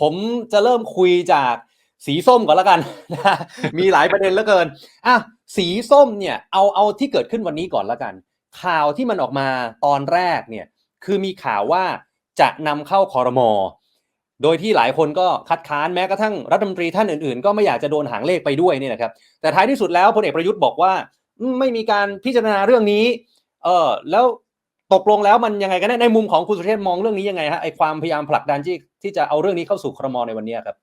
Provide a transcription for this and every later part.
ผมจะเริ่มคุยจากสีส้มก่อนล้วกัน มีหลายประเด็นเหลือเกินอะสีส้มเนี่ยเอาเอาที่เกิดขึ้นวันนี้ก่อนล้วกัน ข่าวที่มันออกมาตอนแรกเนี่ยคือมีข่าวว่าจะนำเข้าคอรมอโดยที่หลายคนก็คัดค้านแม้กระทั่งรัฐมนตรีท่านอื่นๆ ก็ไม่อยากจะโดนหางเลขไปด้วยเนี่ยนะครับ แต่ท้ายที่สุดแล้วพลเอกประยุทธ์บอกว่าไม่มีการพิจารณาเรื่องนี้ เออแล้วตกลงแล้วมันยังไงกันแน่ในมุมของคุณสุเทพมองเรื่องนี้ยังไงฮะไอความพยายามผลักดันที่ ที่จะเอาเรื่องนี้เข้าสู่ครมในวันนี้ครับ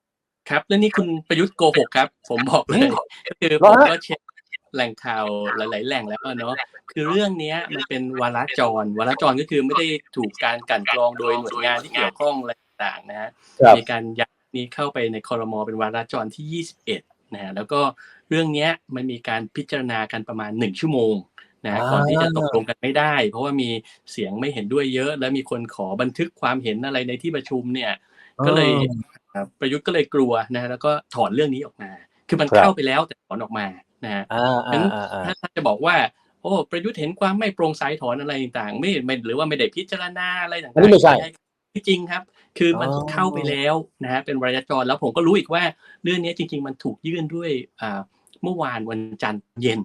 ครับเรื่องนี้คุณประยุทธ์โกหกครับ ผมบอกเลยก็คือเหรผอมฮะก็เช็คแหล่งข่าวหลาย ๆ แหล่งแล้วอะเนาะคือเรื่องเนี้ยมันเป็นวาระจรวาระจรก็คือไม่ได้ถูกการกลันกรองโดยหน่วยงานที่เกี่ยวข้องอะไรต่างๆนะฮะมีการยัดนี้เข้าไปในคอรมอเป็นวาระจรที่ 21นะฮะแล้วก็เรื่องเนี้ยมันมีการพิจารณากันประมาณ 1 ชั่วโมงนะฮะอ่าก่อนที่จะตกลงกันไม่ได้ เพราะว่ามีเสียงไม่เห็นด้วยเยอะ และมีคนขอบันทึกความเห็นอะไรในที่ประชุมเนี่ย ก็เลยอ่าประยุทธ์ก็เลยกลัวนะฮะแล้วก็ถอนเรื่องนี้ออกมา คือมันครับเข้าไปแล้วแต่ถอนออกมานะฮะอ่างั้อ่านอ่าอ่าถ้าจะบอกว่าโอ้ประยุทธ์เห็นความไม่โปร่งใสถอนอะไรต่างๆไม่ไม่หรือว่าไม่ได้พิจารณาอะไรต่างๆอันนี้ไม่ใช่ไม่จริงครับ คือมันอ๋อเข้าไปแล้วนะฮะเป็นระยะจรแล้วผมก็รู้อีกว่าเรื่องนี้จริง ๆ มันถูกยื่นด้วยอ่าเมื่อวานวันจันทร์เย็น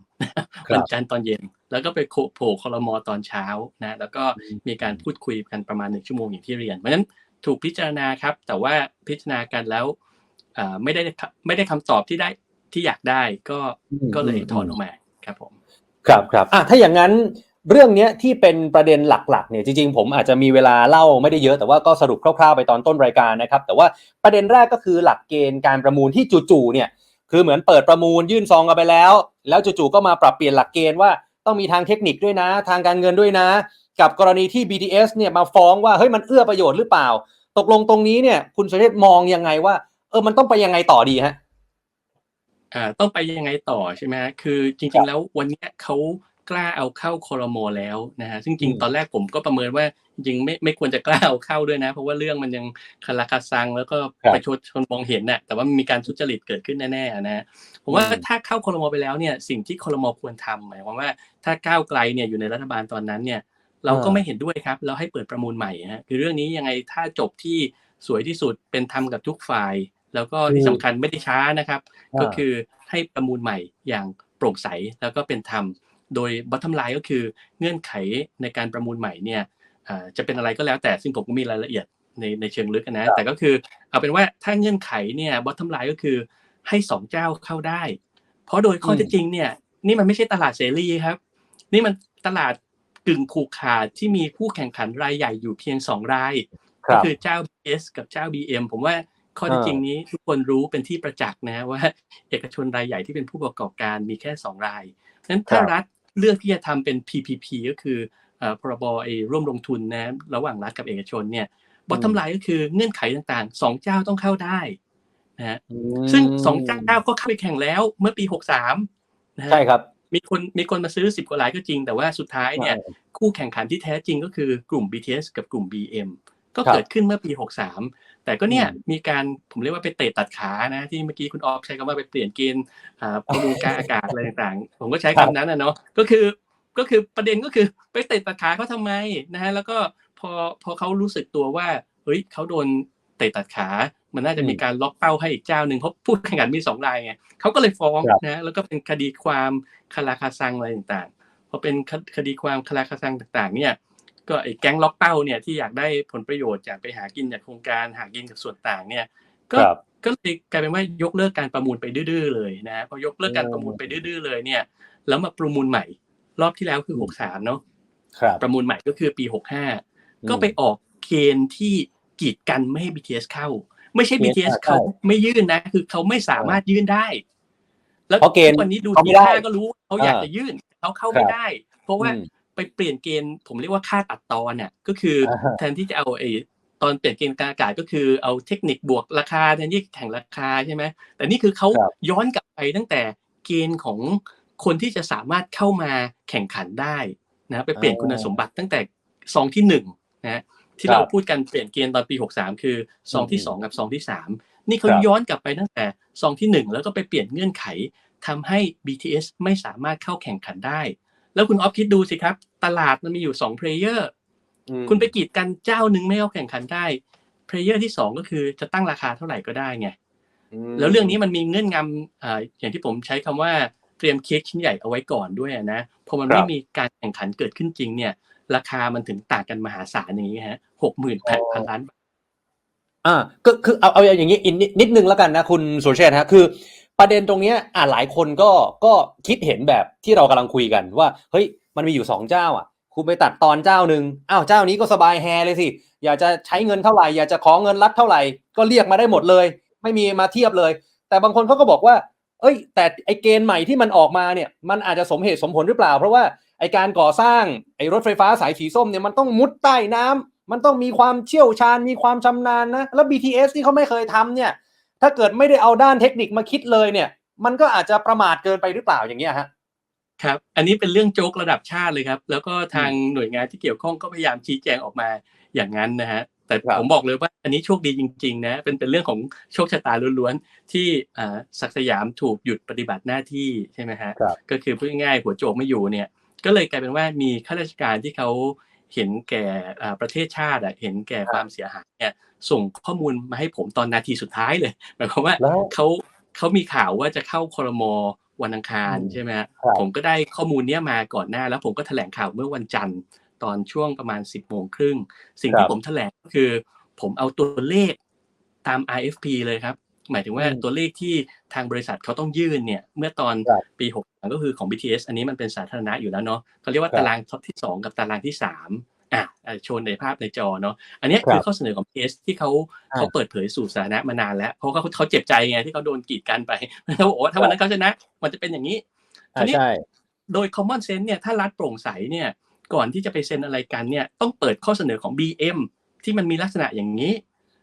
ครับวันจันทร์ตอนเย็น แล้วก็ไปโผล่โผล่คอรมอตอนเช้านะ แล้วก็มีการพูดคุยกันประมาณหนึ่งชั่วโมงอย่างที่เรียนเพราะฉะนั้น ถูกพิจารณาครับ แต่ว่าพิจารณากันแล้วอ่าไม่ได้ไม่ได้คำตอบที่ได้ที่อยากได้ก็อืมก็เลยอืมถอนออกมาครับผม ครับครับอะถ้าอย่างนั้นเรื่องเนี้ยที่เป็นประเด็นหลักๆเนี่ยจริงๆผมอาจจะมีเวลาเล่าไม่ได้เยอะแต่ว่าก็สรุปคร่าวๆไปตอนต้นรายการนะครับ แต่ว่าประเด็นแรกก็คือหลักเกณฑ์การประมูลที่จู่ๆเนี่ยคือเหมือนเปิดประมูลยื่นซองกันไปแล้ว แล้วจู่ๆก็มาปรับเปลี่ยนหลักเกณฑ์ว่าต้องมีทางเทคนิคด้วยนะ ทางการเงินด้วยนะ กับกรณีที่ BTS เนี่ยมาฟ้องว่าเฮ้ยมันเอื้อประโยชน์หรือเปล่า ตกลงตรงนี้เนี่ย คุณสุเทพมองยังไงว่า เออมันต้องไปยังไงต่อดีฮะอ่าต้องไปยังไงต่อใช่ไหมฮะคือจครัริงบๆแล้ววันเนี้ยเขากล้าเอาเข้าคอรมอแล้วนะฮะซึ่งจริงอืมตอนแรกผมก็ประเมินว่าจริงๆไม่ไม่ควรจะกล้าเอาเข้าด้วยนะ เพราะว่าเรื่องมันยังคาราคาซัง แล้วก็ครับประชาชนมองเห็นน่ะแต่ว่ามันมีการทุจริตเกิดขึ้นแน่ๆนะฮะผมว่าอืมถ้าเข้าคอรมอไปแล้วเนี่ยสิ่งที่คอรมอควรทำหมายความว่าถ้าก้าวไกลเนี่ยอยู่ในรัฐบาลตอนนั้นเนี่ย เราก็ไม่เห็นด้วยครับ เราให้เปิดประมูลใหม่ฮะคือเรื่องนี้ยังไงถ้าจบที่สวยที่สุดเป็นธรรมกับทุกฝ่าย แล้วก็ที่สำคัญไม่ได้ช้านะครับ ก็คือให้ประมูลใหม่อย่างโปร่งใสแล้วก็เป็นธรรม โดย bottom line ก็คือเงื่อนไขในการประมูลใหม่เนี่ยอ่าจะเป็นอะไรก็แล้วแต่ซึ่งผมก็มีรายละเอียดในในเชิงลึกนะ แต่ก็คือเอาเป็นว่าถ้าเงื่อนไขเนี่ย bottom line ก็คือให้สองเจ้าเข้าได้ เพราะโดยข้อเท็จจริงเนี่ยนี่มันไม่ใช่ตลาดเสรีครับ นี่มันตลาด กึ่งผูกขาดที่มีผู้แข่งขันรายใหญ่อยู่เพียงสองรายคก็รับคือเจ้า BS กับเจ้า BM ผมว่าข้อเท็จจริงนี้ทุกคนรู้เป็นที่ประจักษ์นะว่า เอกชนรายใหญ่ที่เป็นผู้ประกอบการมีแค่2รายนั้นถ้าครับรัฐเลือกที่จะทำเป็น PPP ก็คือเอ่อพรบไอ้ร่วมลงทุนนะระหว่างรัฐกับเอกชนเนี่ยบอททอมไลน์ก็คือเงื่อนไขต่างๆสองเจ้าต้องเข้าได้นะฮะอืมซึ่งสองเจ้าก็เข้าไปแข่งแล้วเมื่อปี63นะฮะใช่ครับ มีคนมีคนมาซื้อ10กว่ารายก็จริง แต่ว่าสุดท้ายเนี่ยคู่แข่งขันที่แท้จริงก็คือกลุ่ม BTS กับกลุ่ม BM ก็ครับเกิดขึ้นเมื่อปี 63 แต่ก็เนี่ยอืมมีการผมเรียกว่าไปเตะตัดขานะ ที่เมื่อกี้คุณออฟใช้คำว่าไปเปลี่ยนเกณฑ์อ่าประมูลกลารอากาศอะไรต่างๆ ผมก็ใช้ครัคำบนั้นนะเนาะก็คือก็คือประเด็นก็คือไปเตะตัดขาเขาทำไมนะฮะแล้วก็พอพอเขารู้สึกตัวว่าเฮ้ยเขาโดน เตะตัดขา มันน่าจะมีการล็อกเป้าให้อีกเจ้าหนึ่งเพราะผู้แข่งขันมีสองรายไงเขาก็เลยฟ้องครับนะแล้วก็เป็นคดีความคาราคาซังอะไรต่างๆพอเป็นคดีความคาราคาซังต่างๆ เนี่ยก็ไอ้แก๊งล็อกเป้าเนี่ยที่อยากได้ผลประโยชน์จากไปหากินจากโครงการหากินจากส่วนต่างเนี่ย ก็ครับก็เลยกลายเป็นว่ายกเลิกการประมูลไปดื้อๆเลยนะพอยกเลิกการประมูลไปดื้อๆเลยเนี่ย แล้วมาประมูลใหม่ รอบที่แล้วคือหกสามเนาะครับประมูลใหม่ก็คือปีหกห้าก็ไปออกเกณฑ์ที่ กีดกันไม่ให้ BTS เข้า ไม่ใช่ BTS เขาไม่ยื่นนะ คือเขาไม่สามารถยื่นได้ แล้วเพราะเกณฑ์ทุวันนี้ดูเขาไม่ทีได้ท่าก็รู้เขาอยากอ่าจะยื่นเขาเข้าไม่ครับได้ เพราะว่าอืมไปเปลี่ยนเกณฑ์ผมเรียกว่าค่าตัดตอนเนี่ยก็คืออาแทนที่จะเอาไอ้ตอนเปลี่ยนเกณฑ์การอากาศก็คือเอาเทคนิคบวกราคาแทนที่แข่งราคาใช่ไหมแต่นี่คือเขาครับย้อนกลับไปตั้งแต่เกณฑ์ของคนที่จะสามารถเข้ามาแข่งขันได้นะไปเปลี่ยนคุณสมบัติตั้งแต่ซองที่หนึ่งนะ ที่ครับเราพูดกันเปลี่ยนเกณฑ์ตอนปี 63 คือซองที่สองกับซองที่สามนี่เขาครับย้อนกลับไปตั้งแต่ซองที่หนึ่งแล้วก็ไปเปลี่ยนเงื่อนไขทำให้ BTS ไม่สามารถเข้าแข่งขันได้ แล้วคุณออฟคิดดูสิครับ ตลาดมันมีอยู่2เพลเยอร์อืมคุณไปกีดกันเจ้าหนึ่งไม่เอาแข่งขันได้เพลเยอร์ที่สองก็คือจะตั้งราคาเท่าไหร่ก็ได้ไงมแล้วเรื่องนี้มันมีเงื่อนงำอ่าอย่างที่ผมใช้คำว่าเตรียมเค้กชิ้นใหญ่เอาไว้ก่อนด้วยนะพอมันครัไม่บมีการแข่งขันเกิดขึ้นจริงเนี่ย ราคามันถึงต่างกันมหาศาลอย่างนี้ฮะหกหมื่นแปดพันล้านบาทอ่าก็คือเอาเอาอย่างนี้อีกนิดนิดนึงแล้วกันนะคุณสุเชษฮะคือ ประเด็นตรงเนี้ยอ่าหลายคนก็ก็คิดเห็นแบบที่เรากำลังคุยกันว่าเฮ้ยมันมีอยู่สองเจ้าอะคุณไปตัดตอนเจ้าหนึ่งอ้าวเจ้านี้ก็สบายแฮเลยสิ อยากจะใช้เงินเท่าไหร่ อยากจะขอเงินรัดเท่าไหร่ ก็เรียกมาได้หมดเลย ไม่มีมาเทียบเลย แต่บางคนเขาก็บอกว่า เอ้ย แต่ไอเกณฑ์ใหม่ที่มันออกมาเนี่ย มันอาจจะสมเหตุสมผลหรือเปล่า เพราะว่า ไอการก่อสร้างไอรถไฟฟ้าสายสีส้มเนี่ยมันต้องมุดใต้น้ำมันต้องมีความเชี่ยวชาญมีความชำนาญนะแล้ว BTS ที่เขาไม่เคยทำเนี่ยถ้าเกิดไม่ได้เอาด้านเทคนิคมาคิดเลยเนี่ย มันก็อาจจะประมาทเกินไปหรือเปล่าอย่างเงี้ยฮะครับ อันนี้เป็นเรื่องโจ๊กระดับชาติเลยครับ แล้วก็ทางหน่วยงานที่เกี่ยวข้องก็พยายามชี้แจงออกมาอย่างนั้นนะฮะ แต่ครับผมบอกเลยว่าอันนี้โชคดีจริงๆนะ เป็นเป็นเรื่องของโชคชะตาล้วนๆ ที่อ่าศักดิ์สยามถูกหยุดปฏิบัติหน้าที่ใช่ไหมฮะครับก็คือพูดง่ายๆหัวโจกไม่อยู่เนี่ย ก็เลยกลายเป็นว่ามีข้าราชการที่เขาเห็นแก่อ่าประเทศชาติอะเห็นแก่ความเสียหายเนี่ยส่งข้อมูลมาให้ผมตอนนาทีสุดท้ายเลยหมายความว่าแล้วเขาเขามีข่าวว่าจะเข้าครมวันอังคารอืมใช่ไหมฮะครับผมก็ได้ข้อมูลเนี้ยมาก่อนหน้า แล้วผมก็แถลงข่าวเมื่อวันจันทร์ตอนช่วงประมาณ 10บโมงครึ่งสิ่งครัที่บผมแถลงก็คือ ผมเอาตัวเลขตาม RFP เลยครับ หมายถึงว่าอืมตัวเลขที่ทางบริษัทเขาต้องยื่นเนี่ย เมื่อตอนครับปี6ก็คือของ BTS อันนี้มันเป็นสาธารณะอยู่แล้วเนาะเขาเรียกว่าครับตารางท็อปที่ 2 กับตารางที่ 3อะอะโชว์ในภาพในจอเนาะอันเนี้ยครับคือข้อเสนอของ BTS ที่เขาอ่าเขาเปิดเผยสู่สาธารณะมานานแล้ว เพราะเขาเขาเจ็บใจไงที่เขาโดนกีดกันไปเขาบอกว่าถ้าวันนั้นเขาชนะมันจะเป็นอย่างนี้อ่าใช่โดย common sense เนี่ยถ้ารัฐโปร่งใสเนี่ยก่อนที่จะไปเซ็นอะไรกันเนี่ยต้องเปิดข้อเสนอของ BM ที่มันมีลักษณะอย่างนี้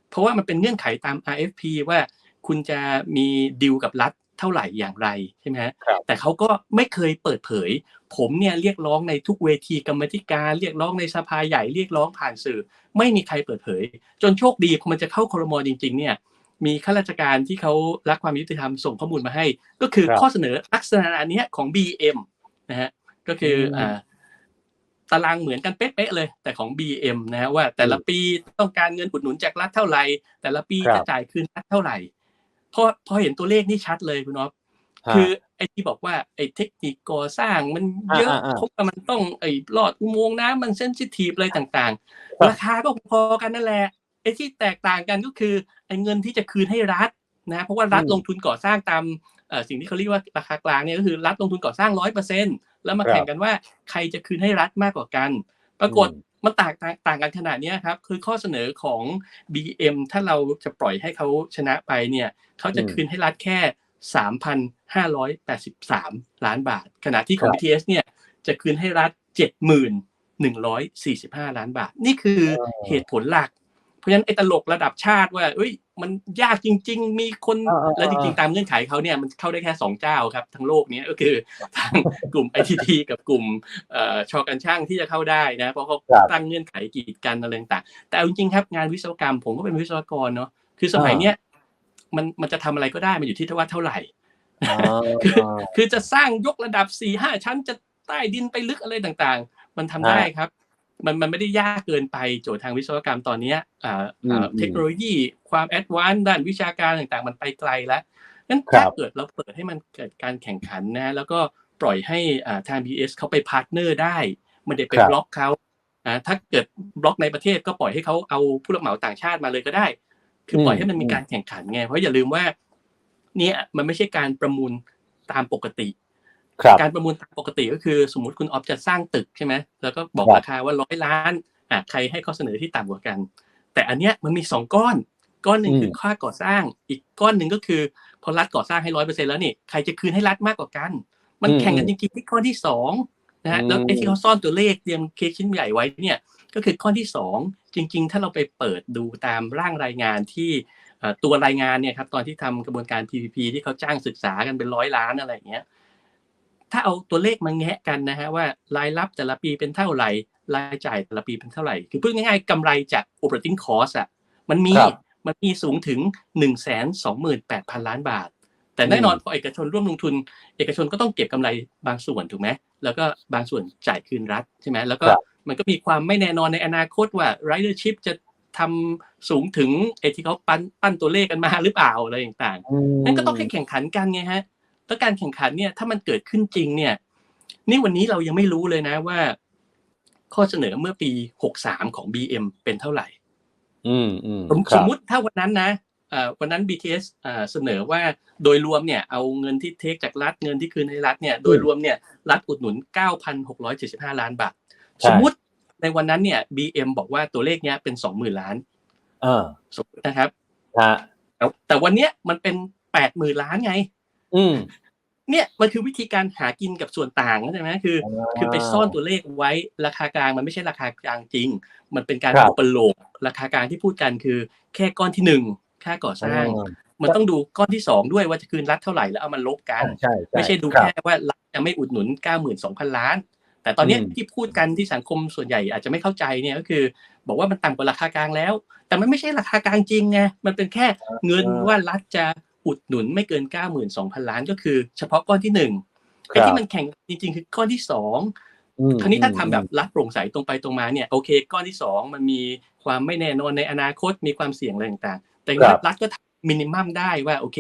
เพราะว่ามันเป็นเงื่อนไขตาม RFP ว่า คุณจะมีดีลกับรัฐเท่าไหร่อย่างไรใช่ไหมฮะครับแต่เขาก็ไม่เคยเปิดเผย ผมเนี่ยเรียกร้องในทุกเวทีกรรมาธิการเรียกร้องในสภาใหญ่เรียกร้องผ่านสื่อ ไม่มีใครเปิดเผย จนโชคดีพอมันจะเข้าครมจริง ๆ เนี่ย มีข้าราชการที่เขารักความยุติธรรมส่งข้อมูลมาให้ ก็คือครับข้อเสนอลักษณะอันเนี้ยของ BM นะฮะก็คืออมอ่าตารางเหมือนกันเป๊ะๆเลย แต่ของ BM นะฮะว่าแต่ละปีต้องการเงินอุดหนุนจากรัฐเท่าไหร่แต่ละปีครับจะจ่ายคืนรัฐเท่าไหร่ พอพอเห็นตัวเลขนี่ชัดเลยคุณอ๊อฟฮะคือไอ้ที่บอกว่าไอ้เทคนิคก่อสร้างมันเยอะอ่าอ่าอ่าเพราะว่ามันต้องไอ้ลอดอุโมงค์น้ำมันเซนซิทีฟอะไรต่างครับๆราคาก็พอกันนั่นแหละไอ้ที่แตกต่างกันก็คือไอ้เงินที่จะคืนให้รัฐนะเพราะว่ารัฐอืมลงทุนก่อสร้างตามเอ่อสิ่งที่เขาเรียกว่าราคากลางเนี่ยก็คือรัฐลงทุนก่อสร้างร้อยเปอร์เซ็นแล้วมาครับแข่งกันว่าใครจะคืนให้รัฐมากกว่ากัน ปรากฏอื มมันต่างต่างต่างกันขนาดเนี้ยครับคือข้อเสนอของ BM ถ้าเราจะปล่อยให้เขาชนะไปเนี่ยเขาจะอืมคืนให้รัฐแค่ 3,583 ล้านบาท ขณะที่ของครับ BTS เนี่ยจะคืนให้รัฐ70,145 ล้านบาท นี่คือเหตุผลหลักเพ ราะฉะนั้นไอ้ตลกระดับชาติว่าเอ้ย มันยากจริง ๆ มีคนอ่าๆๆและจริงๆ ตามเงื่อนไขเขาเนี่ยมันเข้าได้แค่2เจ้าครับทั้งโลกเนี้ยก็คือทางกลุ่ม ITT กับกลุ่มเอ่อชอกันช่างที่จะเข้าได้นะ เพราะเขาครับตั้งเงื่อนไขกีดกันอะไรต่างๆแต่เอาจริงๆครับงานวิศวกรรมผมก็เป็นวิศวกรเนาะคือสมัยเนี้ยมันมันจะทำอะไรก็ได้มันอยู่ที่ว่าเท่าไหร่อ่าคือคือจะสร้างยกระดับสี่ห้าชั้นจะใต้ดินไปลึกอะไรต่างๆ มันทำได้ครับ มันมันไม่ได้ยากเกินไปโจทย์ทางวิศวกรรมตอนเนี้ยอ่าอืมอ่าอืมเทคโนโลยีความแอดวานซ์ด้านวิชาการต่างๆ มันไปไกลแล้วงั้นครับถ้าเกิดเราเปิดให้มันเกิดการแข่งขันนะ แล้วก็ปล่อยให้อ่าทาง BS เขาไปพาร์ทเนอร์ได้ไมันเด็ไปครับบล็อกเขาอ่าถ้าเกิดบล็อกในประเทศก็ปล่อยให้เขาเอาผู้รับเหมาต่างชาติมาเลยก็ได้ คือปล่อยให้มันมีการแข่งขันไงเพราะอย่าลืมว่า เนี่ยมันไม่ใช่การประมูลตามปกติครับ การประมูลตามปกติก็คือสมมุติคุณออฟจะสร้างตึกใช่ไหมแล้วก็บอกครับราคาว่าร้อยล้านอะใครให้ข้อเสนอที่ต่ำกว่ากัน แต่อันเนี้ยมันมีสองก้อน ก้อนหนึ่งอืมคือค่าก่อสร้าง อีกก้อนหนึ่งก็คือ พอรัฐก่อสร้างให้ร้อยเปอร์เซ็นแล้วนี่ใครจะคืนให้รัฐมากกว่ากัน มันอืมแข่งกันจริงๆที่ข้อที่สองนะฮะอืมแล้วไอ้ที่เขาซ่อนตัวเลขเตรียมเคสชิ้นใหญ่ไว้เนี่ยก็คือข้อที่สองจริง ๆ ถ้าเราไปเปิดดูตามร่างรายงานที่เอ่อตัวรายงานเนี่ยครับตอนที่ทำกระบวนการ PPP ที่เขาจ้างศึกษากันเป็นร้อยล้านอะไรอย่างเงี้ย ถ้าเอาตัวเลขมาแงะกันนะฮะว่ารายรับแต่ละปีเป็นเท่าไหร่รายจ่ายแต่ละปีเป็นเท่าไหร่ คือพูดง่ายๆกำไรจาก operating cost อะมันมีครับมันมีสูงถึง 1 2 8 0 0 0 ล้านบาท แต่แน่นอนพอเอกชนร่วมลงทุน เอกชนก็ต้องเก็บกำไรบางส่วนถูกไหมแล้วก็บางส่วนจ่ายคืนรัฐใช่ไหมแล้วก็ครับมันก็มีความไม่แน่นอนในอนาคตว่า ridership จะทำสูงถึงไอ้ที่เขาปั้นปั้นตัวเลขกันมาหรือเปล่าอะไรต่างๆนั่นก็ต้องให้แข่งขันกันไงฮะ แล้วการแข่งขันเนี่ย ถ้ามันเกิดขึ้นจริงเนี่ย นี่วันนี้เรายังไม่รู้เลยนะว่า ข้อเสนอเมื่อปี63ของ BM เป็นเท่าไหร่ อืมอืมสมครัสบมมุติถ้าวันนั้นนะเอ่อวันนั้น BTS เอ่อเสนอว่าโดยรวมเนี่ยเอาเงินที่เทคจากรัฐเงินที่คืนให้รัฐเนี่ยโดยรวมเนี่ยรัฐอุดหนุน 9,675 ล้านบาทใช่สมมุติในวันนั้นเนี่ย BM บอกว่าตัวเลขเนี้ยเป็น 20,000 ล้านเออสมมตินะครับฮะแต่แต่วันเนี้ยมันเป็น 80,000 ล้านไง อืมเนี่ยมันคือวิธีการหากินกับส่วนต่างใช่ไหมคือ คือไปซ่อนตัวเลขไว้ราคากลางมันไม่ใช่ราคากลางจริง มันเป็นการครับอุปโลกราคากลางที่พูดกันคือ แค่ก้อนที่หนึ่งค่าก่อสร้าง มันต้องดูก้อนที่สองด้วยว่าจะคืนรัฐเท่าไหร่แล้วเอามันลบกันใช่ไม่ใช่ดูรับแค่ว่ารัฐจะไม่อุดหนุน92,000ล้าน แต่ตอนเนี้ยอืมที่พูดกันที่สังคมส่วนใหญ่อาจจะไม่เข้าใจเนี่ยก็คือ บอกว่ามันต่ำกว่าราคากลางแล้ว แต่มันไม่ใช่ราคากลางจริงไงมันเป็นแค่เงินว่ารัฐจะ อุดหนุนไม่เกิน 92,000 ล้านก็คือ เฉพาะก้อนที่หนึ่งไอ้ที่มันแข่งจริงๆ คือก้อนที่สองอืมคราวนี้ถ้าทำอืมแบบรัฐโปร่งใสตรงไปตรงมาเนี่ยโอเค ก้อนที่สองมันมีความไม่แน่นอนในอนาคตมีความเสี่ยงอะไรต่างๆ แต่อย่างน้อยรัฐก็มินิมัมได้ว่าโอเค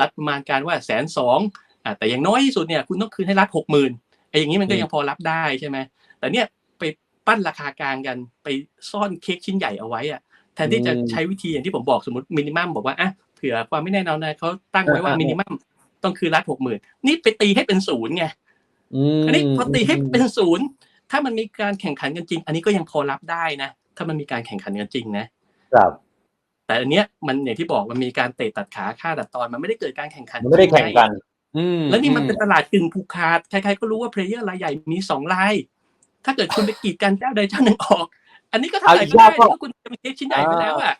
รัฐประมาณการว่าแสนสองอะแต่อย่างน้อยที่สุดเนี่ยคุณต้องคืนให้รัฐหกหมื่นไอ้อย่างนี้มันก็ยังพอรับได้ใช่ไหมแต่เนี่ยไปปั้นราคากลางกันไปซ่อนเค้กชิ้นใหญ่เอาไว้อะแทนที่จะใช้วิธีอย่างที่ผมบอกสมมติมินิมัมบอกว่าอะ เผื่อความไม่แน่นอนนะเขาตั้งไว้ว่ามินิมัมต้องคืนรัฐหกหมื่นนี่ไปตีให้เป็นศูนย์ไงมอันนี้พอตีให้เป็นศูนย์ถ้ามันมีการแข่งขันกันจริง อันนี้ก็ยังพอรับได้นะถ้ามันมีการแข่งขันกันจริงนะครับแต่อันเนี้ยมันอย่างที่บอกมันมีการเตะตัดขาฆ่าตัดตอนมันไม่ได้เกิดการแข่งขันมันไม่ได้แข่งกันอืมแล้วนี่มันเป็นอืตลาดกึ่งผูกขาดใครๆก็รู้ว่าเพลเยอร์รายใหญ่มีสองราย ถ้าเกิดคุณไปกีดกันเจ้าใดเจ้าหนึ่งออก อันนี้ก็เท่าไหร่ก็ได้เพราะคุณจะมีเทคชิ้นใหญ่ไปแล้วอะ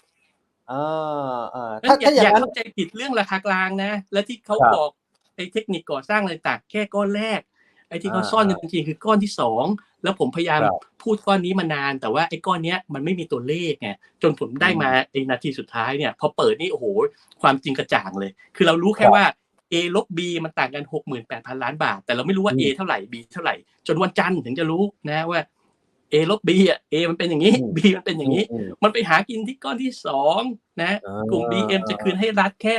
อ่าอ่างั้ถ้านอย่าถ้าออย่างย่านั้นเข้าใจผิดเรื่องราคากลางนะ และที่เขาครับบอกไอ้เทคนิคก่อสร้างอะไรต่างแค่ก้อนแรก ไอ้ที่เขาอ่าซ่อนกันจริงๆคือก้อนที่สองแล้วผมพยายามครับพูดก้อนนี้มานาน แต่ว่าไอ้ก้อนเนี้ยมันไม่มีตัวเลขไงจนผมได้มาไอ้นาทีสุดท้ายเนี่ยพอเปิดนี่โอ้โหความจริงกระจ่างเลย คือเรารู้แค่ว่า A ลบ B มันต่างกัน 68,000 ล้านบาท แต่เราไม่รู้ว่า A เท่าไหร่ B เท่าไหร่ จนวันจันทร์ถึงจะรู้นะว่า A ลบ B อะ A มันเป็นอย่างนี้อืม B มันเป็นอย่างนี้อืมมันไปหากินที่ก้อนที่สองนะอ่ากลุ่ม BM จะคืนให้รัฐแค่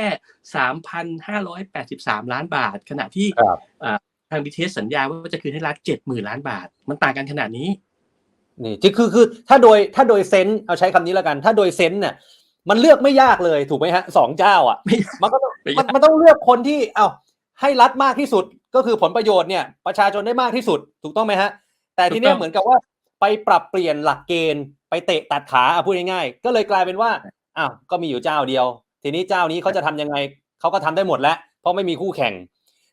3,583 ล้านบาท ขณะที่ครับทาง BTS สัญญาว่าจะคืนให้รัฐ 70,000 ล้านบาท มันต่างกันขนาดนี้ นี่คือคือคือถ้าโดยถ้าโดยเซนส์เอาใช้คำนี้แล้วกัน ถ้าโดยเซนส์เนี่ยมันเลือกไม่ยากเลยถูกไหมฮะสองเจ้าอะไม่มันก็ต้องไม่มันยากมันต้องเลือกคนที่เอาให้รัฐมากที่สุดก็คือผลประโยชน์เนี่ยประชาชนได้มากที่สุดถูกต้องไหมฮะแต่ทีเนี้ยเหมือนกับว่า ไปปรับเปลี่ยนหลักเกณฑ์ไปเตะตัดขาอะพูดง่ายๆก็เลยกลายเป็นว่าอ้าวก็มีอยู่เจ้าเดียว ทีนี้เจ้านี้เขาจะทำยังไงเขาก็ทำได้หมดแล้ว เพราะไม่มีคู่แข่ง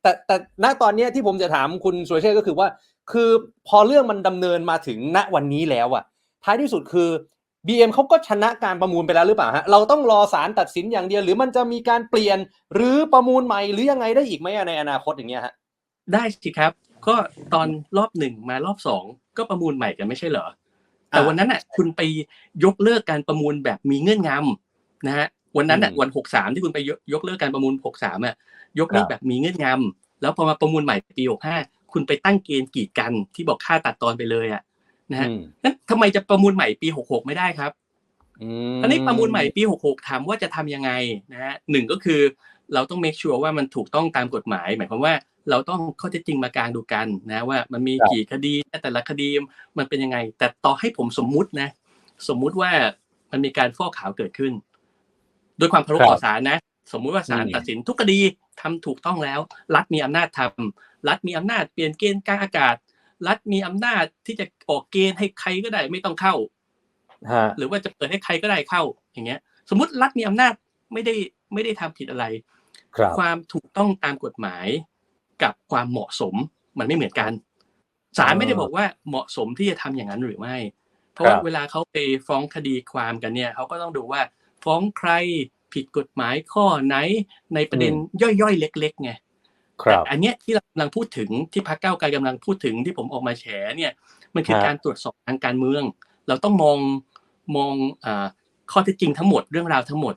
แต่แต่ณตอนเนี้ยที่ผมจะถามคุณสุรเชษฐ์ก็คือว่า คือพอเรื่องมันดำเนินมาถึงณวันนี้แล้วอะท้ายที่สุดคือ BM เขาก็ชนะการประมูลไปแล้วหรือเปล่าฮะเราต้องรอศาลตัดสินอย่างเดียว หรือมันจะมีการเปลี่ยนหรือประมูลใหม่หรือยังไงได้อีกไหมอะในอนาคตอย่างเงี้ยฮะได้สิครับ ก็ตอนรอบหนึ่งมารอบสองก็ประมูลใหม่กันไม่ใช่เหรอ แต่อ่าวันนั้นอะ คุณไปยกเลิกการประมูลแบบมีเงื่อนงำนะฮะวันนั้นอะอืมวันหกสามที่คุณไปยกยกเลิกการประมูลหกสามอะยกเลิคกรับแบบมีเงื่อนงำแล้วพอมาประมูลใหม่ปีหกห้าคุณไปตั้งเกณฑ์กีดกันที่บอกค่าตัดตอนไปเลยอะนะฮะอืมนั้นทำไมจะประมูลใหม่ปีหกหกไม่ได้ครับอืมอันนี้ประมูลใหม่ปี66ถามว่าจะทำยังไงนะฮะหนึ่งก็คือเราต้อง make sure ว่ามันถูกต้องตามกฎหมาย หมายความว่า เราต้องข้อเท็จจริงมากลางดูกันนะว่ามันมีครับกี่คดีแต่ละคดีมันเป็นยังไง แต่ต่อให้ผมสมมุตินะ สมมุติว่ามันมีการฟอกขาวเกิดขึ้นโดยความเคารพต่อศาลนะ สมมุติว่าศาลอืมตัดสินทุกคดีทำถูกต้องแล้ว รัฐมีอำนาจทำรัฐมีอำนาจเปลี่ยนเกณฑ์กลางอากาศ รัฐมีอำนาจที่จะออกเกณฑ์ให้ใครก็ได้ไม่ต้องเข้าฮะหรือว่าจะเปิดให้ใครก็ได้เข้าอย่างเงี้ย สมมติรัฐมีอำนาจไม่ได้ไม่ได้ทำผิดอะไรครับความถูกต้องตามกฎหมาย กับความเหมาะสมมันไม่เหมือนกันศาลอ่าไม่ได้บอกว่าเหมาะสมที่จะทำอย่างนั้นหรือไม่ เพราะครับว่าเวลาเขาไปฟ้องคดีความกันเนี่ยเขาก็ต้องดูว่าฟ้องใครผิดกฎหมายข้อไหนในประเด็นย่อยๆ เล็กๆไงครับแต่อันเนี้ยที่เรากำลังพูดถึงที่พรรคก้าวไกลกำลังพูดถึงที่ผมออกมาแฉเนี่ยมันคือฮะการตรวจสอบทางการเมือง เราต้องมองมองอาข้อเท็จจริงทั้งหมดเรื่องราวทั้งหมด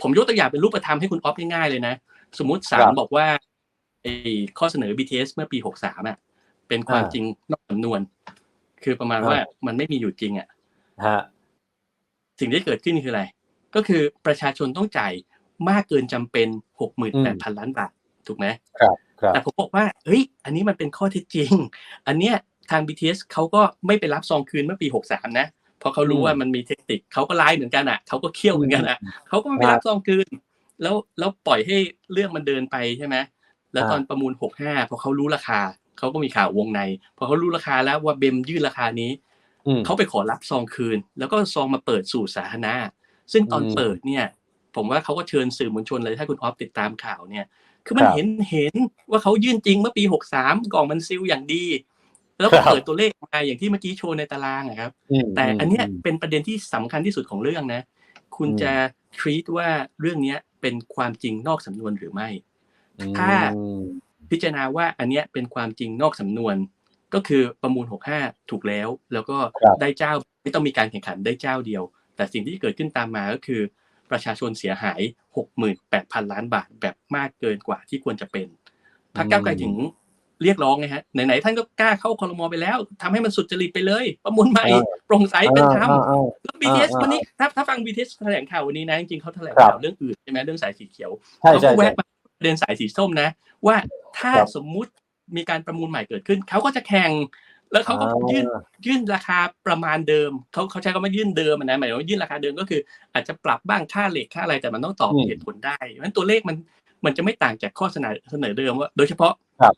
ผมยกตัวอย่างเป็นรูปธรรมให้คุณออฟง่ายๆเลยนะ สมมุติศาลบอกว่า ไอ้ข้อเสนอ BTS เมื่อปี63อะ เป็นความจริงนอกสำนวน คือประมาณว่ามันไม่มีอยู่จริงอะฮะทสิ่งที่เกิดขึ้นคืออะไร ก็คือประชาชนต้องจ่ายมากเกินจำเป็นหกหมื่นแปดพันล้านบาท ถูกไหมครับครับแต่ผมบอกว่าเฮ้ย อันนี้มันเป็นข้อเท็จจริง อันเนี้ยทาง BTS เขาก็ไม่ไปรับซองคืนเมื่อปี63นะเพราะเขารู้ว่ามันมีเทคนิคเขาก็ไล่เหมือนกันอะเขาก็เคี่ยวเหมือนกันอะเขาก็ไม่ไปรับซองคืน แล้วแล้วปล่อยให้เรื่องมันเดินไปใช่ไหม แล้วตอนประมูล65พอเขารู้ราคาเขาก็มีข่าววงใน พอเขารู้ราคาแล้วว่าเบมยื่นราคานี้อืมเขาไปขอรับซองคืน แล้วก็ซองมาเปิดสู่สาธารณะซึ่งตอนอืมเปิดเนี่ย ผมว่าเขาก็เชิญสื่อมวลชนเลยถ้าคุณออฟติดตามข่าวเนี่ย คือมันครับเห็นเห็นว่าเขายื่นจริงเมื่อปี63กล่องมันซิลอย่างดี แล้วครัก็บเปิดตัวเลขมาอย่างที่เมื่อกี้โชว์ในตารางอะครับมแต่อันเนี้ยมเป็นประเด็นที่สำคัญที่สุดของเรื่องนะ คุณอืมจะ treat ว่าเรื่องเนี้ยเป็นความจริงนอกสำนวนหรือไม่อืม ถ้าพิจารณาว่าอันเนี้ยเป็นความจริงนอกสำนวน ก็คือประมูล 65 ถูกแล้ว แล้วก็ครับได้เจ้าไม่ต้องมีการแข่งขันได้เจ้าเดียว แต่สิ่งที่เกิดขึ้นตามมาก็คือ ประชาชนเสียหาย 68,000 ล้านบาทแบบมากเกินกว่าที่ควรจะเป็นพรรคก้าวไกลถึงเรียกร้องไงฮะไหนๆท่านก็กล้าเข้าคอรมอไปแล้วทำให้มันสุจริตไปเลย ประมูลใหม่อ่าโปร่งใสเป็นธรรมอ่าอ่าแล้ว BTS อ่าวันนี้ถ้าถ้าฟัง BTS แถลงข่าววันนี้นะจริงๆเขาแถลงครับข่าวเรื่องอื่นใช่ไหมเรื่องสายสีเขียวใช่เขาใช่ก็ใช่แวะมา ประเด็นสายสีส้มนะ ว่าถ้าครับสมมุติมีการประมูลใหม่เกิดขึ้น เขาก็จะแข่ง แล้วเขาก็อ่ายื่นยื่นราคาประมาณเดิม เขาเขาใช้คำว่ายื่นเดิมอะนะหมายถึงว่ายื่นราคาเดิมก็คือ อาจจะปรับบ้างค่าเหล็กค่าอะไรแต่มันต้องตอบอืมเหตุผลได้เพราะฉะนั้นตัวเลขมันมันจะไม่ต่างจากข้อเสนอเสนอเดิมว่า โดยเฉพาะครับ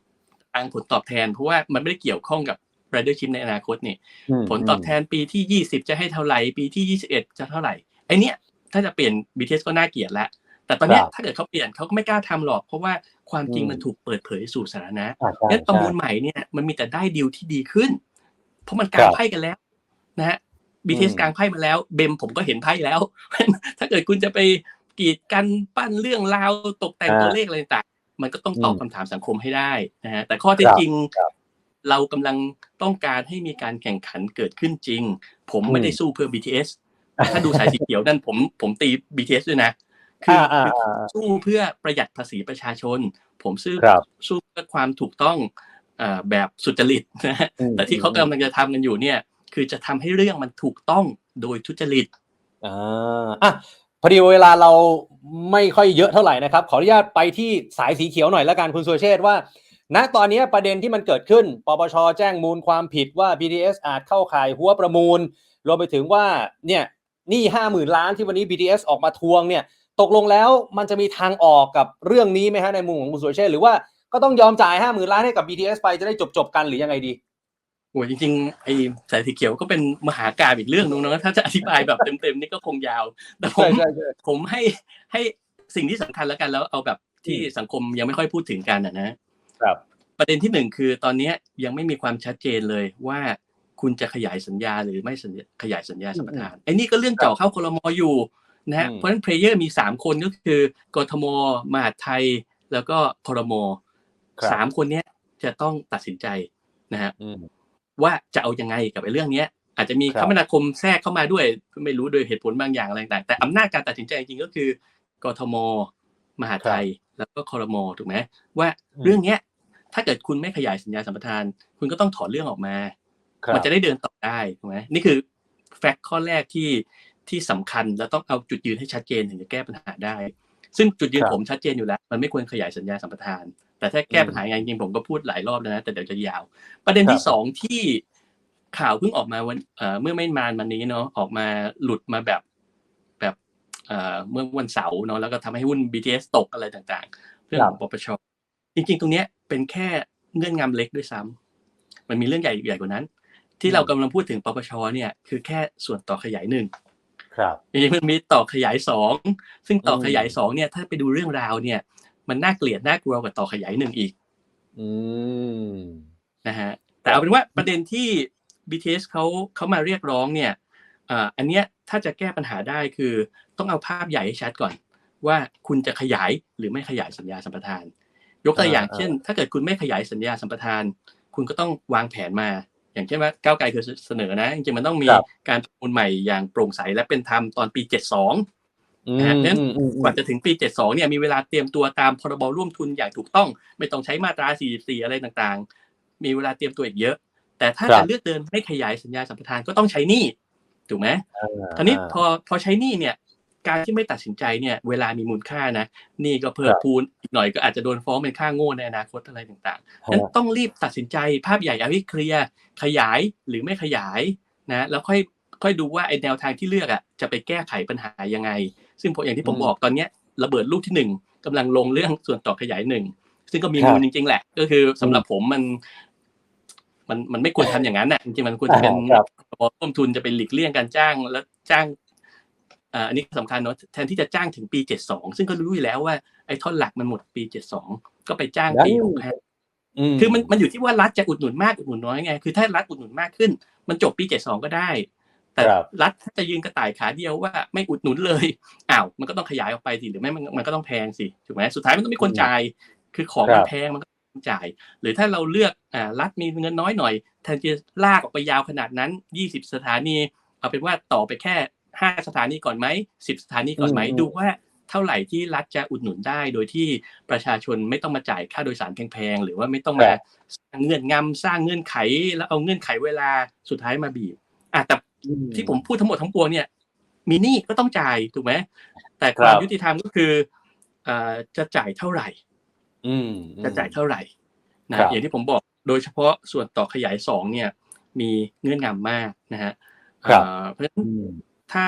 ทางผลตอบแทนเพราะว่ามันไม่ได้เกี่ยวข้องกับ ridership ในอนาคตนี่มผลตอบแทนปีที่20จะให้เท่าไหร่ ปีที่21จะเท่าไหร่ไอเนี้ยถ้าจะเปลี่ยน BTS ก็น่าเกลียดแล้ว แต่ตอนเนี้ยครับถ้าเกิดเขาเปลี่ยนเขาก็ไม่กล้าทำหรอก เพราะว่าความจริงอืมมันถูกเปิดเผยสู่สาธารณะอ่าใช่งั้นประมูลใช่ใหม่เนี่ยมันมีแต่ได้ดีลที่ดีขึ้น เพราะมันกาคงรับไพ่กันแล้วนะฮะ BTS อืมกางไพ่มาแล้วเบมผมก็เห็นไพ่แล้ว ถ้าเกิดคุณจะไปกีดกันปั้นเรื่องราวตกแต่งตัวเลขอะไรต่างๆมันก็ต้องตอบคำถามสังคมให้ได้นะฮะแต่ข้อเท็จจริงเรากำลังต้องการให้มีการแข่งขันเกิดขึ้นจริง ผมไม่ได้สู้เพื่อ BTS ถ้าดูสายสีเขียวนั่นผมผมตี BTS ด้วยนะ คือออ่าคืออ่าสู้เพื่อประหยัดภาษีประชาชน ผมสู้ครับสู้เพื่อความถูกต้องอ่าแบบสุจริตนะฮะอืมแต่ที่เขากำลังจะทำกันอยู่เนี่ย คือจะทำให้เรื่องมันถูกต้องโดยทุจริตอ่าอะพอดีเวลาเราไม่ค่อยเยอะเท่าไหร่นะครับ ขออนุญาตไปที่สายสีเขียวหน่อยละกันคุณสุรเชษฐ์ว่า ณตอนนี้ประเด็นที่มันเกิดขึ้น ปปชแจ้งมูลความผิดว่า BTS อาจเข้าข่ายหัวประมูล รวมไปถึงว่าเนี่ยหนี่ห้าหมื่นล้านที่วันนี้ BTS ออกมาทวงเนี่ย ตกลงแล้วมันจะมีทางออกกับเรื่องนี้ไหมฮะในมุมของคุณสุรเชษฐ์หรือว่าก็ต้องยอมจ่ายห้าหมื่นล้านให้กับ BTS ไปจะได้จบจบๆกันหรือยังไงดีโอ้ยจริงๆไอ้สายสีเขียวก็เป็นมหากาบอีกเรื่องนึงนะถ้าจะอธิบายแบบเต็มๆนี่ก็คงยาว แต่ผมใช่ใช่ใช่ผมให้ให้สิ่งที่สำคัญแล้วกันแล้วเอาแบบที่สังคมยังไม่ค่อยพูดถึงกันอะนะครับประเด็นที่หนึ่งคือตอนเนี้ยยังไม่มีความชัดเจนเลยว่าคุณจะขยายสัญญาหรือไม่สัญญาขยายสัญญาสัมปทานไอ้นี่ก็เรื่องเจ่อเข้าคลมอยู่ นะฮะอืมเพราะฉะนั้นเพลเยอร์มีสามคนก็คือกทมมหาดไทย แล้วก็คลมครับสามคนเนี้ยจะต้องตัดสินใจนะฮะอืมว่าจะเอายังไงกับไอ้เรื่องเนี้ย อาจจะมีครับคมนาคมแทรกเข้ามาด้วย ไม่รู้โดยเหตุผลบางอย่างอะไรต่างๆแต่อำนาจการตัดสินใจจริงๆก็คือกทม มหาดไทย แล้วก็คอรมอถูกไหมว่าอืมเรื่องเนี้ย ถ้าเกิดคุณไม่ขยายสัญญาสัมปทาน คุณก็ต้องถอนเรื่องออกมาครับมันจะได้เดินต่อได้ถูกไหมนี่คือแฟกต์ข้อแรกที่ ที่สำคัญแล้วต้องเอาจุดยืนให้ชัดเจนถึงจะแก้ปัญหาได้ ซึ่งจุดยืนครับผมชัดเจนอยู่แล้ว มันไม่ควรขยายสัญญาสัมปทาน แต่ถ้าแก้อืมปัญหายังไงจริงๆผมก็พูดหลายรอบแล้วนะแต่เดี๋ยวจะยาว ประเด็นคที่รับสองที่ข่าวเพิ่งออกมาวันเอ่อเมื่อไม่นานมานี้เนาะออกมาหลุดมาแบบแบบเอ่อเมื่อวันเสาร์เนาะแล้วก็ทำให้หุ้น BTS ตกอะไรต่างๆ เรื่องของปปชจริง ๆ ตรงเนี้ยเป็นแค่เงื่อนงำเล็กด้วยซ้ำมันมีเรื่องใหญ่ใหญ่กว่านั้น ที่เรากำลังพูดถึงปปชเนี่ยคือแค่ส่วนต่อขยายหนึ่ง ครับจริงๆมันมีต่อขยายสองซึ่งต่ออมขยายสองเนี่ย ถ้าไปดูเรื่องราวเนี่ย มันน่าเกลียดน่ากลัวกว่าต่อขยายหนึ่งอีก อืมนะฮะแต่เอาเป็นว่าประเด็นที่ BTS เขาเขามาเรียกร้องเนี่ยอ่าอันเนี้ยถ้าจะแก้ปัญหาได้คือต้องเอาภาพใหญ่ให้ชัดก่อน ว่าคุณจะขยายหรือไม่ขยายสัญญาสัมปทาน ยกตัวอย่างอ่าเช่น ถ้าเกิดคุณไม่ขยายสัญญาสัมปทาน คุณก็ต้องวางแผนมา อย่างเช่นว่าก้าวไกลเคยเสนอนะจริงๆมันต้องมีครับการประมูลใหม่อย่างโปร่งใสและเป็นธรรมตอนปี 72อืมนะฮะนั้นอืมอืมกว่าจะถึงปี 72 เนี่ยมีเวลาเตรียมตัวตามพรบร่วมทุนอย่างถูกต้อง ไม่ต้องใช้มาตรา 44 อะไรต่างๆ มีเวลาเตรียมตัวอีกเยอะ แต่ถ้าครับจะเลือกเดินไม่ขยายสัญญาสัมปทานก็ต้องใช้หนี้ถูกไหมอ่าตอนนี้พอพอใช้หนี้เนี่ย การที่ไม่ตัดสินใจเนี่ยเวลามีมูลค่านะหนี้ก็เพิ่คมรับพูนอีกหน่อยก็อาจจะโดนฟ้องเป็นค่าโง่ในอนาคตอะไรต่างๆฮะนั้นต้องรีบตัดสินใจภาพใหญ่เอาให้เคลียร์ขยายหรือไม่ขยายนะแล้วค่อยค่อยดูว่าไอ้แนวทางที่เลือกอะจะไปแก้ไขปัญหายังไง ซึ่งผมอย่างที่ผมอืมบอกตอนเนี้ยระเบิดลูกที่หนึ่งกำลังลงเรื่องส่วนต่อขยายหนึ่งซึ่งก็มีครับมูลจริง ๆ แหละ ก็คือสำหรับผมมัน มันมันไม่ควรทำอย่างนั้นน่ะจริงๆมันควรจะเป็นครับร่วมทุนจะเป็นหลีกเลี่ยงการจ้างแล้วจ้าง อ่าอันนี้สำคัญเนอะแทนที่จะจ้างถึงปีเจ็ดสองซึ่งก็รู้อยู่แล้วว่าไอ้ท่อนหลักมันหมดปีเจ็ดสองก็ไปจ้างปีได้หกห้าคือมันมันอยู่ที่ว่ารัฐจะอุดหนุนมากอุดหนุนน้อยไง คือถ้ารัฐอุดหนุนมากขึ้น มันจบปีเจ็ดสองก็ได้ แต่ครับรัฐถ้าจะยืนกระต่ายขาเดียวว่าไม่อุดหนุนเลยอ้าวมันก็ต้องขยายออกไปสิหรือไม่มันมันก็ต้องแพงสิถูกไหมสุดท้ายมันต้องมีคนจ่าย คือของครัมันบแพงมันก็ต้องจ่าย หรือถ้าเราเลือกอ่ารัฐมีเงินน้อยหน่อยแทนที่จะลากออกไปยาวขนาดนั้นยี่สิบสถานีเอาเป็นว่าต่อไปแค่ ห้าสถานีก่อนไหมสิบสถานีก่อนไหมอืมดูว่าเท่าไหร่ที่รัฐจะอุดหนุนได้โดยที่ประชาชนไม่ต้องมาจ่ายค่าโดยสารแพงๆหรือว่าไม่ต้องมาสร้างเงื่อนงำสร้างเงื่อนไข แล้วเอาเงื่อนไขเวลาสุดท้ายมาบีบอะแต่ที่ผมพูดทั้งหมดทั้งปวงเนี่ย มีหนี้ก็ต้องจ่ายถูกไหมแต่ความครับยุติธรรมก็คือเอ่อจะจ่ายเท่าไหร่ อืมจะจ่ายเท่าไหร่นะครับอย่างที่ผมบอกโดยเฉพาะส่วนต่อขยายสองเนี่ย มีเงื่อนงำมากนะฮะครับเอ่อเพราะฉะนั้นอืม ถ้า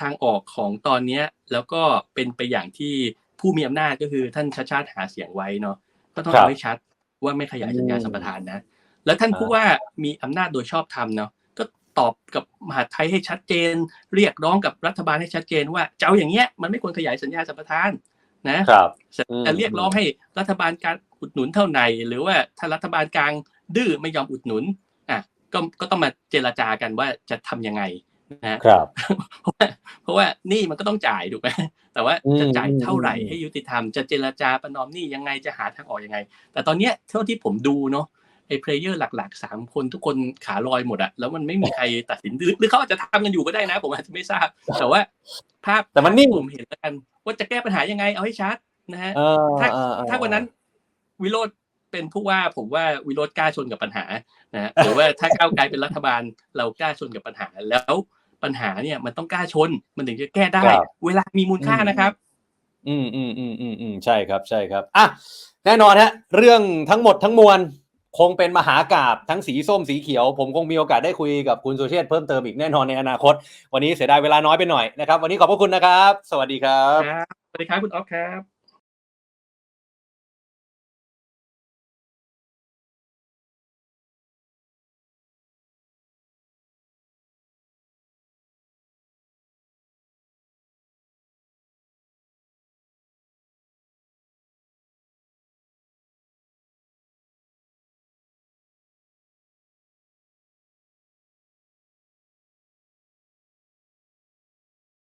ทางออกของตอนเนี้ยแล้วก็เป็นไปอย่างที่ผู้มีอำนาจก็คือท่านชาติชาติหาเสียงไว้เนาะก็ต้องครับเอาให้ชัดว่าไม่ขยายสัญญาอืมสัมปทานนะ แล้วท่านอ่าผู้ว่ามีอำนาจโดยชอบธรรมเนาะก็ตอบกับมหาดไทยให้ชัดเจน เรียกร้องกับรัฐบาลให้ชัดเจนว่าจะเอาอย่างเงี้ยมันไม่ควรขยายสัญญาสัมปทานนะครับจะอืมจะเรียกร้องให้รัฐบาลการอุดหนุนเท่าไหร่หรือว่าถ้ารัฐบาลกลางดื้อไม่ยอมอุดหนุนอะก็ก็ต้องมาเจรจากันว่าจะทำยังไง นะฮะครับเพราะว่าเพราะว่าหนี่มันก็ต้องจ่ายถูกไหมแต่ว่าอืมจะจ่ายเท่าไหร่อืมให้ยุติธรรมจะเจรจาประนอมหนี้ยังไงจะหาทางออกยังไง แต่ตอนเนี้ยเท่าที่ผมดูเนาะไอ้เพลเยอร์หลักๆสามคนทุกคนขาลอยหมดอะแล้วมันไม่มีใครตัดสินหรือหรือเขาอาจจะทำกันอยู่ก็ได้นะ ผมอาจจะไม่ทราบ แต่ว่าภาพแต่มันนิ่งผมเห็นแล้วกันว่าจะแก้ปัญหายังไงเอาให้ชัดนะฮะเออถ้าเออเออถ้าวันนั้นวิโรธเป็นผู้ว่าผมว่าวิโรธกล้าชนกับปัญหานะฮะหรือว่าถ้าก้าวไกลเป็นรัฐบาลเรากล้าชนกับปัญหาแล้ว ปัญหาเนี่ยมันต้องกล้าชน มันถึงจะแก้ได้ครับเวลามีมูลค่านะครับ อืมอืมอืมอืมอืมใช่ครับใช่ครับอะแน่นอนฮะเรื่องทั้งหมดทั้งมวลคงเป็นมหากาบทั้งสีส้มสีเขียว ผมคงมีโอกาสได้คุยกับคุณสุเชษฐ์เพิ่มเติมอีกแน่นอนในอนาคต วันนี้เสียดายเวลาน้อยไปหน่อยนะครับ วันนี้ขอบพระคุณนะครับ สวัสดีครับครับสวัสดีครับคุณออฟครับ